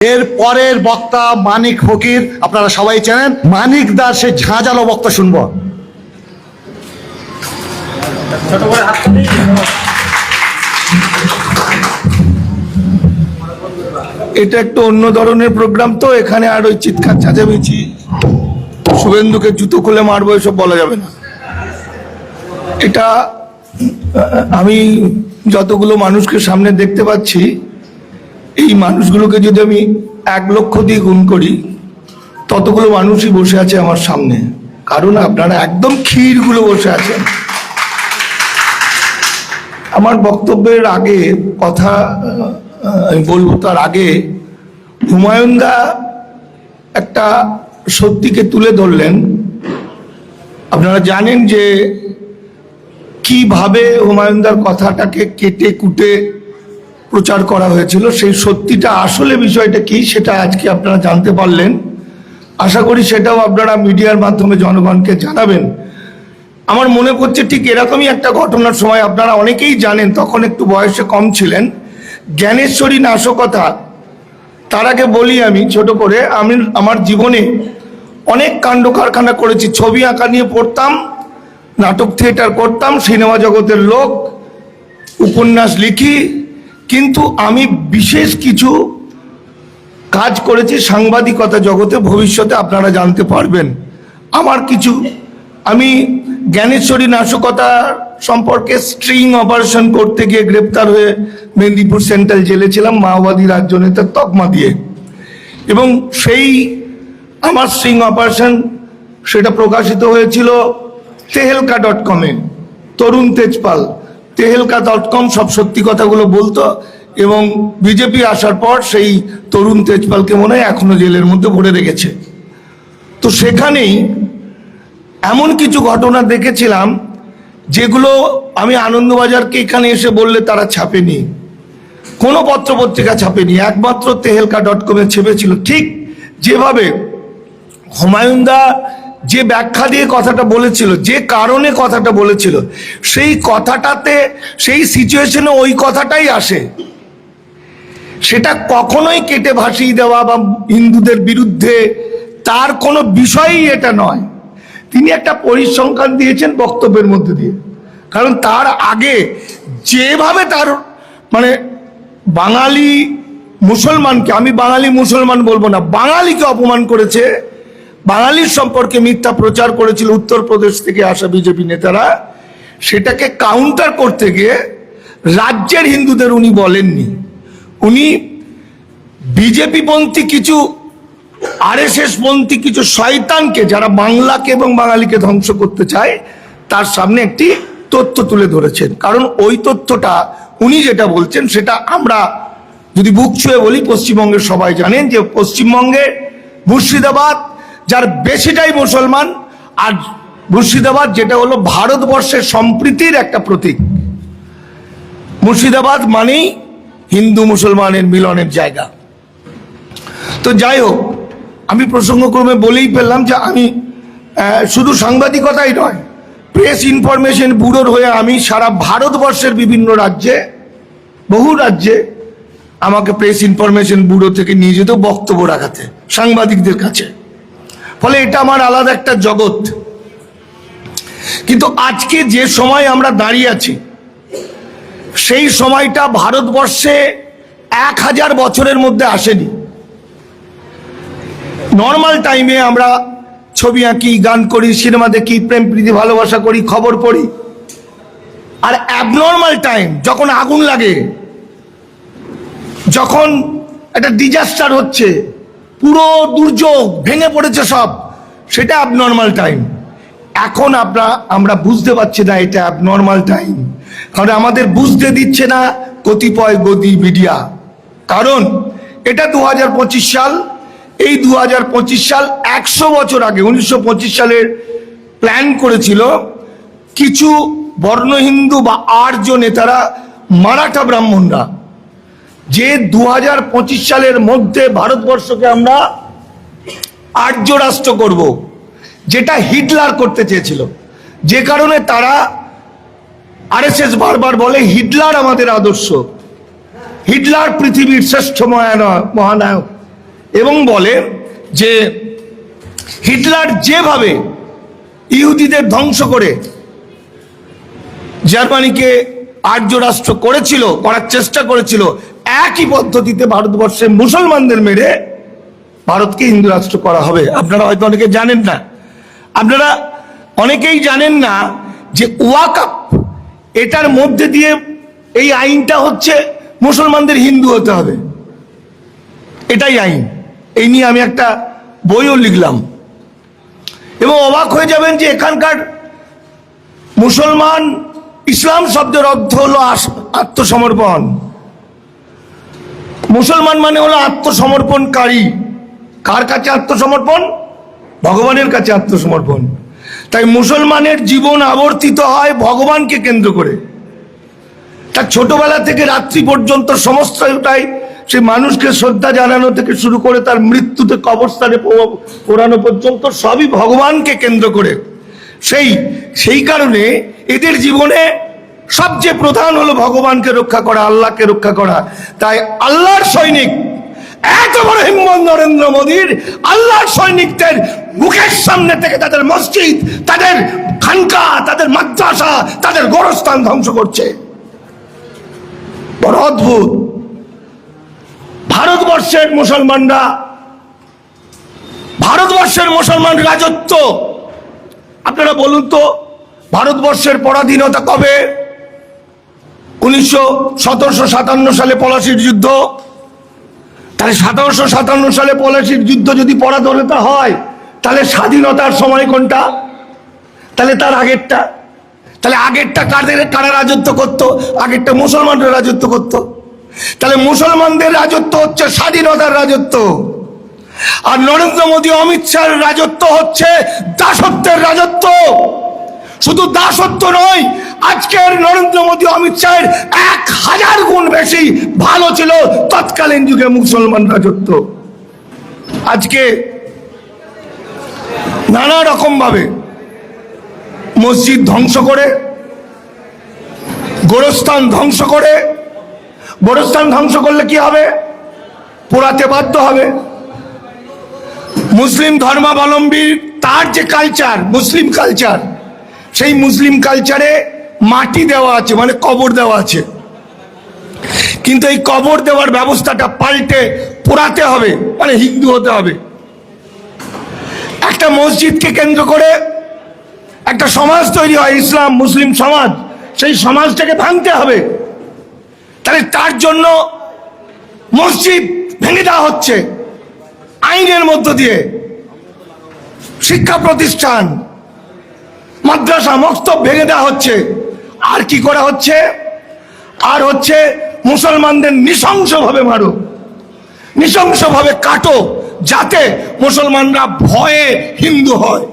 এর পরের বক্তা মানিক ফকির আপনারা সবাই চেনেন। মানিক দাস সে ঝাঁঝালো বক্তা শুনব। এটা একটু অন্য ধরনের প্রোগ্রাম তো এখানে আর ওই চিৎকার চাচামেচি শুভেন্দুকে জুতো খুলে মারবো এসব বলা যাবে না। এটা আমি যতগুলো মানুষকে সামনে দেখতে পাচ্ছি এই মানুষগুলোকে যদি আমি এক লক্ষ দিয়ে গুণ করি, ততগুলো মানুষই বসে আছে আমার সামনে। কারণ আপনারা একদম ক্ষীরগুলো বসে আছেন। আমার বক্তব্যের আগে কথা আমি বলব তার আগে হুমায়ুন দা একটা সত্যিকে তুলে ধরলেন। আপনারা জানেন যে কীভাবে হুমায়ুনদার কথাটাকে কেটে কুটে প্রচার করা হয়েছিল, সেই সত্যিটা আসলে বিষয়টা কি সেটা আজকে আপনারা জানতে পারলেন। আশা করি সেটাও আপনারা মিডিয়ার মাধ্যমে জনগণকে জানাবেন। আমার মনে করছে ঠিক এরকমই একটা ঘটনার সময় আপনারা অনেকেই জানেন, তখন একটু বয়সে কম ছিলেন। জ্ঞানেশ্বরী নাশকতা, তার আগে বলি আমি ছোট করে, আমি আমার জীবনে অনেক কাণ্ড কারখানা করেছি, ছবি আঁকা নিয়ে পড়তাম, নাটক থিয়েটার করতাম, সিনেমা জগতের লোক, উপন্যাস লিখি কিন্তু আমি বিশেষ কিছু কাজ করেছি সাংবাদিকতা জগতে, ভবিষ্যতে আপনারা জানতে পারবেন। আমার কিছু, আমি জ্ঞানেশ্বরী নাশকতা সম্পর্কে স্ট্রিং অপারেশন করতে গিয়ে গ্রেপ্তার হয়ে মেদিনীপুর সেন্ট্রাল জেলে ছিলাম, মাওবাদী রাজ্য নেতার তকমা দিয়ে। এবং সেই আমার স্ট্রিং অপারেশন সেটা প্রকাশিত হয়েছিল তেহেলকা ডট কমে। তরুণ তেজপাল। তেহেলকা ডট কম সব সত্যি কথাগুলো বলতো এবং বিজেপি আসার পর সেই তরুণ তেজপালকে মনে হয় এখনও জেলের মধ্যে ভরে রেখেছে। তো সেখানেই এমন কিছু ঘটনা দেখেছিলাম যেগুলো আমি আনন্দবাজারকে এখানে এসে বললে তারা ছাপেনি। কোনো পত্রপত্রিকা ছাপেনি, একমাত্র তেহেলকা ডট কমে ছেপেছিল। ঠিক যেভাবে হুমায়ুনদা যে ব্যাখ্যা দিয়ে কথাটা বলেছিল, যে কারণে কথাটা বলেছিল, সেই কথাটাতে, সেই সিচুয়েশনে ওই কথাটাই আসে। সেটা কখনোই কেটে ভাসিয়ে দেওয়া বা হিন্দুদের বিরুদ্ধে তার কোনো বিষয়ই এটা নয়। তিনি একটা পরিসংখ্যান দিয়েছেন বক্তব্যের মধ্যে দিয়ে। কারণ তার আগে যেভাবে তার মানে বাঙালি মুসলমানকে, আমি বাঙালি মুসলমান বলব না, বাঙালিকে অপমান করেছে বাঙালির সম্পর্কে মিথ্যা প্রচার করেছিল উত্তরপ্রদেশ থেকে আসা বিজেপি নেতারা, সেটাকে কাউন্টার করতে গিয়ে রাজ্যের হিন্দুদের উনি বলেননি। উনি বিজেপি পন্থী কিছু আরএসএস পন্থী কিছু শয়তানকে, যারা বাংলাকে এবং বাঙালিকে ধ্বংস করতে চায়, তার সামনে একটি তথ্য তুলে ধরেছেন। কারণ ওই তথ্যটা উনি যেটা বলছেন, সেটা আমরা যদি বুক ছুঁয়ে বলি, পশ্চিমবঙ্গের সবাই জানেন যে পশ্চিমবঙ্গে মুর্শিদাবাদ যার বেশিটাই মুসলমান, আর মুর্শিদাবাদ যেটা হলো ভারতবর্ষের সম্প্রীতির একটা প্রতীক। মুর্শিদাবাদ মানেই হিন্দু মুসলমানের মিলনের জায়গা। তো যাই হোক, আমি প্রসঙ্গক্রমে বলেই পেলাম যে আমি শুধু সাংবাদিকতাই নয় প্রেস ইনফরমেশন ব্যুরোর হয়ে আমি সারা ভারতবর্ষের বিভিন্ন রাজ্যে, বহু রাজ্যে আমাকে প্রেস ইনফরমেশন ব্যুরো থেকে নিয়ে যেত বক্তব্য রাখাতে, সাংবাদিকদের কাছে। ফলে এটা আমার আলাদা একটা জগৎ। কিন্তু আজকে যে সময় আমরা দাঁড়িয়ে আছি, সেই সময়টা ভারতবর্ষে এক হাজার বছরের মধ্যে আসেনি। নর্মাল টাইমে আমরা ছবি আঁকি, গান করি, সিনেমা দেখি, প্রেম, প্রীতি, ভালোবাসা করি, খবর পড়ি। আর অ্যাবনর্মাল টাইম যখন আগুন লাগে, যখন একটা ডিজাস্টার হচ্ছে পুরো দুর্যোগ ভেঙে পড়েছে সব। সেটা অ্যাবনর্মাল টাইম এখন আমরা আমরা বুঝতে পারছি না এটা অ্যাবনর্মাল টাইম কারণ আমাদের বুঝতে দিচ্ছে না কতিপয় গদি মিডিয়া কারণ এটা দু হাজার পঁচিশ সাল, এই দু হাজার পঁচিশ সাল একশো বছর আগে, উনিশশো পঁচিশ সালের প্ল্যান করেছিল কিছু বর্ণ হিন্দু বা আর্য নেতারা মারাঠা ব্রাহ্মণরা। যে দু হাজার পঁচিশ সালের মধ্যে ভারতবর্ষকে আমরা আর্য রাষ্ট্র করব, যেটা হিটলার করতে চেয়েছিল। যে কারণে তারা আরএসএস বারবার বলে, হিটলার আমাদের আদর্শ। হিটলার পৃথিবীর শ্রেষ্ঠ মহানায়ক মহানায়ক। এবং বলে যে, হিটলার যেভাবে ইহুদিদের ধ্বংস করে, জার্মানিকে আর্য রাষ্ট্র করেছিল, করার চেষ্টা করেছিল, একই পদ্ধতিতে ভারতবর্ষে মুসলমানদের মেরে ভারতকে হিন্দু রাষ্ট্র করা হবে। আপনারা হয়তো অনেকে জানেন না। আপনারা অনেকেই জানেন না যে ওয়াকাপ এটার মধ্যে দিয়ে এই আইনটা হচ্ছে মুসলমানদের হিন্দু হতে হবে। এটাই আইন। এই নিয়ে আমি একটা বইও লিখলাম। এবং অবাক হয়ে যাবেন যে এখানকার মুসলমান ইসলাম শব্দের অর্থ হলো আত্মসমর্পণ। মুসলমান মানে হলো আত্মসমর্পণকারী। কার কাছে আত্মসমর্পণ? ভগবানের কাছে আত্মসমর্পণ। তাই মুসলমানের জীবন আবর্তিত হয় ভগবানকে কেন্দ্র করে। তার ছোটবেলা থেকে রাত্রি পর্যন্ত সমস্তটাই সে মানুষকে শ্রদ্ধা জানানো থেকে শুরু করে তার মৃত্যুতে কবরস্থানে পোড়ানো পর্যন্ত সবই ভগবানকে কেন্দ্র করে। সেই সেই কারণে এদের জীবনে সবচেয়ে প্রধান হলো ভগবানকে রক্ষা করা, আল্লাহকে রক্ষা করা। তাই আল্লাহর সৈনিক, এত বড় হিম্মত নরেন্দ্র মোদীর, আল্লাহর সৈনিকদের মুখের সামনে থেকে তাদের মসজিদ, তাদের খানকা, তাদের মাদ্রাসা, তাদের গোরস্থান ধ্বংস করছে। বড় অদ্ভুত। ভারতবর্ষের মুসলমানরা, ভারতবর্ষের মুসলমান রাজত্ব আপনারা বলুন তো, ভারতবর্ষের পরাধীনতা কবে? উনিশশো সতেরোশো সাতান্ন সালে পলাশির যুদ্ধ। তাহলে সতেরোশো সাতান্ন সালে পলাশির যুদ্ধ যদি পরাধীনতা হয়, তাহলে স্বাধীনতার সময় কোনটা? তাহলে তার আগেরটা। তাহলে আগেরটা কাদের, কারা রাজত্ব করতো? আগেরটা মুসলমানরা রাজত্ব করতো। তাহলে মুসলমানদের রাজত্ব হচ্ছে স্বাধীনতার রাজত্ব। আর নরেন্দ্র মোদী অমিত শাহের রাজত্ব হচ্ছে দাসত্বের রাজত্ব। শুধু দাসত্ব নয়, আজকের নরেন্দ্র মোদী অমিত শাহের এক হাজার গুণ বেশি ভালো ছিল তৎকালীন যুগে মুসলমান রাজত্ব। আজকে নানা রকম ভাবে মসজিদ ধ্বংস করে, গোরস্থান ধ্বংস করে, গোরস্থান ধ্বংস করলে কি হবে? পোড়াতে বাধ্য হবে। মুসলিম ধর্মাবলম্বী, তার যে কালচার মুসলিম কালচার সেই মুসলিম কালচারে মাটি দেওয়া আছে মানে কবর দেওয়া আছে। কিন্তু এই কবর দেওয়ার ব্যবস্থাটা পাল্টে পোড়াতে হবে মানে হিন্দু হতে হবে। একটা মসজিদকে কেন্দ্র করে একটা সমাজ তৈরি হয়, ইসলাম, মুসলিম সমাজ, সেই সমাজটাকে ভাঙতে হবে। তাহলে তার জন্য মসজিদ ভেঙে দেওয়া হচ্ছে। আইনের মধ্য দিয়ে শিক্ষা প্রতিষ্ঠান, মাদ্রাসা মক্তব ভেঙে দেওয়া হচ্ছে। আর কি করা হচ্ছে? আর হচ্ছে মুসলমানদের নৃশংসভাবে মারো। নৃশংসভাবে কাটো যাতে মুসলমানরা ভয়ে হিন্দু হয়।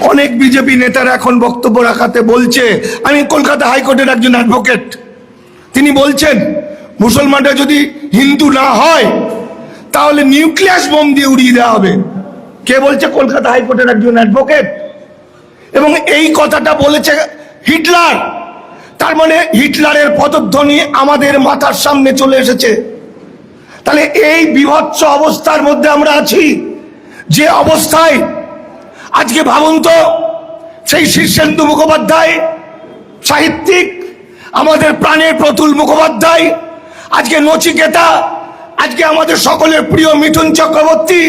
অনেক বিজেপি নেতারা এখন বক্তব্য রাখাতে বলছে, আমি কলকাতা হাইকোর্টের একজন অ্যাডভোকেট, তিনি বলছেন, মুসলমানরা যদি হিন্দু না হয় তাহলে নিউক্লিয়াস বোম দিয়ে উড়িয়ে দেওয়া হবে। কে বলছে? কলকাতা হাইকোর্টের একজন অ্যাডভোকেট। এবং এই কথাটা বলেছে হিটলার। তার মানে হিটলারের পদধ্বনি আমাদের মাথার সামনে চলে এসেছে। তাহলে এই বিভৎস অবস্থার মধ্যে আমরা আছি। যে অবস্থায়, আজকে ভাবুন তো, সেই শীর্ষেন্দু মুখোপাধ্যায়, সাহিত্যিক, আমাদের প্রাণের প্রতুল মুখোপাধ্যায়, আজকে নচিকেতা আজকে আমাদের সকলের প্রিয় মিঠুন চক্রবর্তী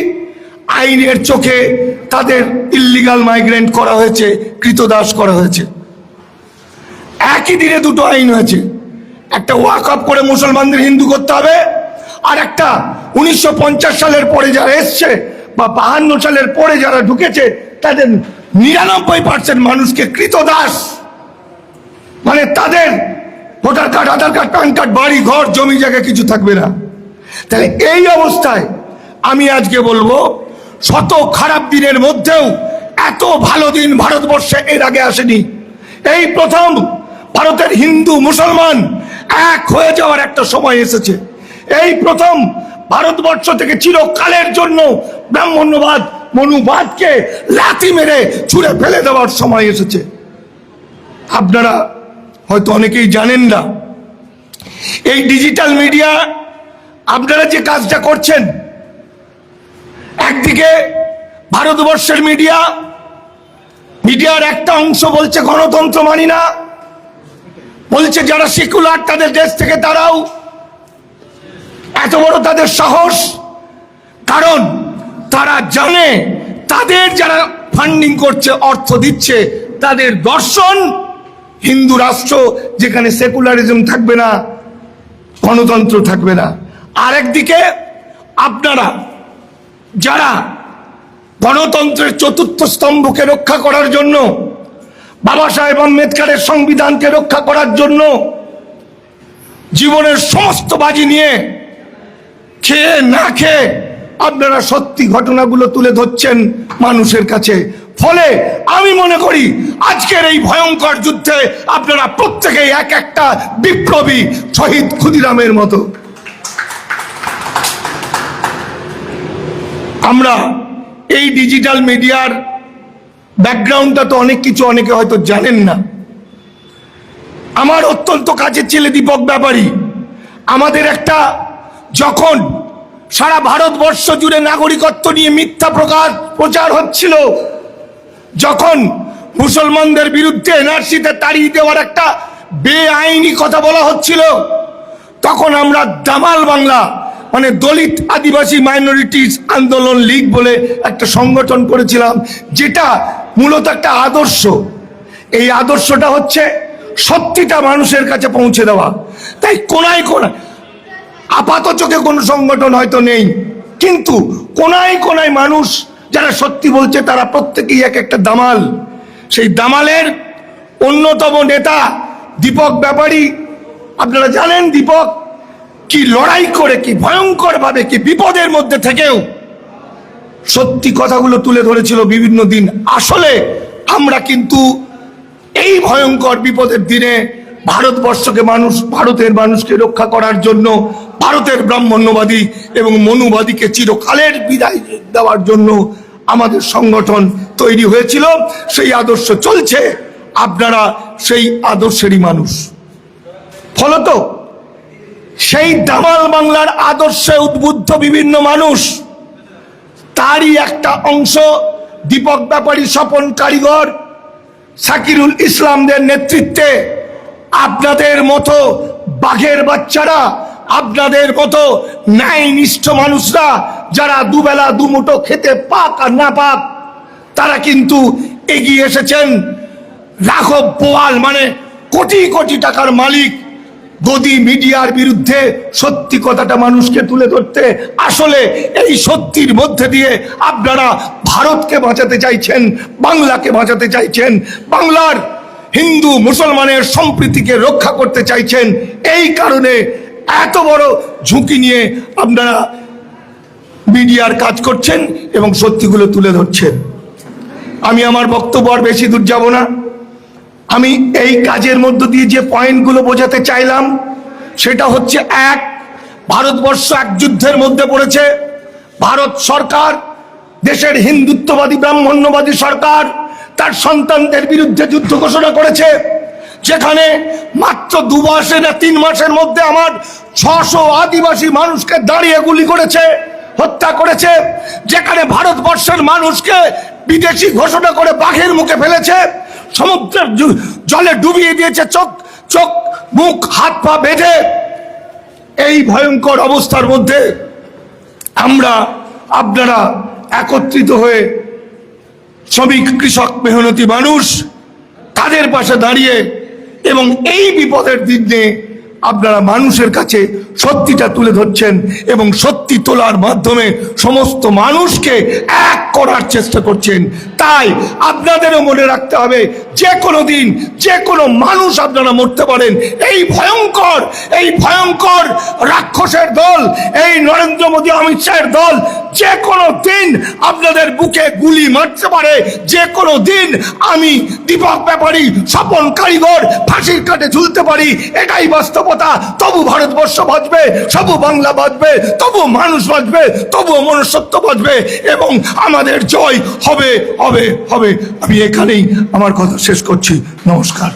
আইনের চোখে তাদের ইল্লিগাল মাইগ্রেন্ট করা হয়েছে, কৃতদাস করা হয়েছে। একই দিনে দুটো আইন হয়েছে। একটা ওয়াকআপ করে মুসলমানদের হিন্দু করতে হবে, আর একটা উনিশশো পঞ্চাশ সালের পরে যারা এসছে বা বাহান্ন সালের পরে যারা ঢুকেছে, তাদের নিরানব্বই পার্সেন্ট মানুষকে কৃতদাস। মানে তাদের voter card Aadhaar card PAN card বাড়ি, ঘর, জমি জায়গা কিছু থাকবে না। তাহলে এই অবস্থায় আমি আজকে বলব, শত খারাপ দিনের মধ্যেও এত ভালো দিন ভারতবর্ষে এর আগে আসেনি। এই প্রথম ভারতের হিন্দু মুসলমান এক হয়ে যাওয়ার একটা সময় এসেছে। এই প্রথম ভারতবর্ষ থেকে চিরকালের জন্য ব্রাহ্মণ্যবাদ, মনুবাদকে লাথি মেরে ছুঁড়ে ফেলে দেওয়ার সময় এসেছে। আপনারা হয়তো অনেকেই জানেন না, এই ডিজিটাল মিডিয়া আপনারা যে কাজটা করছেন, একদিকে ভারতবর্ষের মিডিয়া, মিডিয়ার একটা অংশ বলছে গণতন্ত্র মানি না, বলছে যারা সেকুলার তাদের দেশ থেকে তারাও এত বড় তাদের সাহস, কারণ তারা জানে তাদের যারা ফান্ডিং করছে, অর্থ দিচ্ছে, তাদের দর্শন হিন্দু রাষ্ট্র যেখানে সেকুলারিজম থাকবে না, গণতন্ত্র থাকবে না। আরেকদিকে আপনারা যারা গণতন্ত্রের চতুর্থ স্তম্ভকে রক্ষা করার জন্য, বাবা সাহেব আম্বেদকারের সংবিধানকে রক্ষা করার জন্য জীবনের সমস্ত বাজি নিয়ে খেয়ে না খেয়ে আপনারা সত্যি ঘটনাগুলো তুলে ধরছেন মানুষের কাছে। ফলে আমি মনে করি আজকের এই ভয়ঙ্কর যুদ্ধে আপনারা প্রত্যেকেই এক একটা বিপ্লবী শহীদ ক্ষুদিরামের মতো। আমরা এই ডিজিটাল মিডিয়ার ব্যাকগ্রাউন্ডটা তো অনেক কিছু অনেকে হয়তো জানেন না। আমার অত্যন্ত কাছের ছেলে দীপক ব্যাপারী, আমাদের একটা যখন সারা ভারতবর্ষ জুড়ে নাগরিকত্ব নিয়ে মিথ্যা প্রকার প্রচার হচ্ছিল, যখন মুসলমানদের বিরুদ্ধে এনআরসিতে তাড়িয়ে দেওয়ার একটা বেআইনি কথা বলা হচ্ছিল, তখন আমরা দামাল বাংলা মানে দলিত আদিবাসী মাইনরিটিস আন্দোলন লীগ বলে একটা সংগঠন করেছিলাম, যেটা মূলত একটা আদর্শ। এই আদর্শটা হচ্ছে সত্যিটা মানুষের কাছে পৌঁছে দেওয়া। তাই কোনায় কোনায়, আপাত চোখে কোনো সংগঠন হয়তো নেই, কিন্তু কোনায় কোনায় মানুষ যারা সত্যি বলছে, তারা প্রত্যেকেই এক একটা দামাল। সেই দামালের অন্যতম নেতা দীপক ব্যাপারী, আপনারা জানেন দীপক? কি লড়াই করে, কি ভয়ঙ্কর ভাবে কি বিপদের মধ্যে থেকেও সত্যি কথাগুলো তুলে ধরেছিল বিভিন্ন দিন। আসলে আমরা কিন্তু এই ভয়ঙ্কর বিপদের দিনে ভারতবর্ষকে মানুষ, ভারতের মানুষকে রক্ষা করার জন্য ভারতের ব্রাহ্মণ্যবাদী এবং মনুবাদীকে চিরকালের বিদায় দেওয়ার জন্য আমাদের সংগঠন তৈরি হয়েছিল। সেই আদর্শ চলছে। আপনারা সেই আদর্শেরই মানুষ। ফলত সেই দামাল বাংলার আদর্শে উদ্বুদ্ধ বিভিন্ন মানুষ, তারই একটা অংশ দীপক ব্যাপারী স্বপন কারিগর সাকিরুল ইসলামদের নেতৃত্বে। আপনাদের মতো বাঘের বাচ্চারা, আপনাদের মতো ন্যায়নিষ্ঠ মানুষরা, যারা দুবেলা দুমুঠো খেতে পাক আর না পাক, তারা কিন্তু এগিয়ে এসেছেন। রাঘব বোয়াল মানে কোটি কোটি টাকার মালিক গদি মিডিয়ার বিরুদ্ধে সত্যি কথাটা মানুষকে তুলে ধরতে আসলে এই সত্যির মধ্যে দিয়ে আপনারা ভারতকে বাঁচাতে চাইছেন, বাংলাকে বাঁচাতে চাইছেন, বাংলার হিন্দু মুসলমানের সম্প্রীতিকে রক্ষা করতে চাইছেন। এই কারণে এত বড় ঝুঁকি নিয়ে আপনারা মিডিয়ার কাজ করছেন এবং সত্যিগুলো তুলে ধরছেন। আমি আমার বক্তব্য আর বেশি দূর যাব না। আমি এই কাজের মধ্য দিয়ে যে পয়েন্টগুলো বোঝাতে চাইলাম, সেটা হচ্ছে এক, ভারতবর্ষ এক যুদ্ধের মধ্যে পড়েছে। ভারত সরকার, দেশের হিন্দুত্ববাদী, ব্রাহ্মণ্যবাদী সরকার, তার সন্তানদের বিরুদ্ধে যুদ্ধ ঘোষণা করেছে। যেখানে মাত্র দু মাসে না তিন মাসের মধ্যে আমার ছশো আদিবাসী মানুষকে দাঁড়িয়ে গুলি করেছে, হত্যা করেছে। যেখানে ভারতবর্ষের মানুষকে বিদেশি ঘোষণা করে বাঘের মুখে ফেলেছে। সমুদ্রের জলে ডুবিয়ে দিয়েছে চোখ চোখ, মুখ, হাত, পা বেঁধে। এই ভয়ঙ্কর অবস্থার মধ্যে আমরা আপনারা একত্রিত হয়ে শ্রমিক, কৃষক, মেহনতি মানুষ তাদের পাশে দাঁড়িয়ে এবং এই বিপদের দিনে আপনারা মানুষের কাছে সত্যিটা তুলে ধরছেন এবং সত্যি তোলার মাধ্যমে সমস্ত মানুষকে এক করার চেষ্টা করছেন। তাই আপনাদেরও মনে রাখতে হবে, যে কোনো দিন যে কোনো মানুষ আপনারা মরতে পারেন। এই ভয়ঙ্কর এই ভয়ঙ্কর রাক্ষসের দল, এই নরেন্দ্র মোদী অমিত শাহের দল, যে কোনো দিন আপনাদের বুকে গুলি মারতে পারে, যে কোনো দিন আমি দীপক ব্যাপারী, স্বপন কারিগর ফাঁসির কাটে ঝুলতে পারি, এটাই বাস্তবতা। তবু ভারতবর্ষ বাঁচবে সবু বাংলা বাঁচবে, তবু মানুষ বাঁচবে, তবু মনুষ্যত্ব বাঁচবে, এবং আমাদের জয় হবে হবে হবে। আমি এখানেই আমার কথা শেষ করছি। নমস্কার।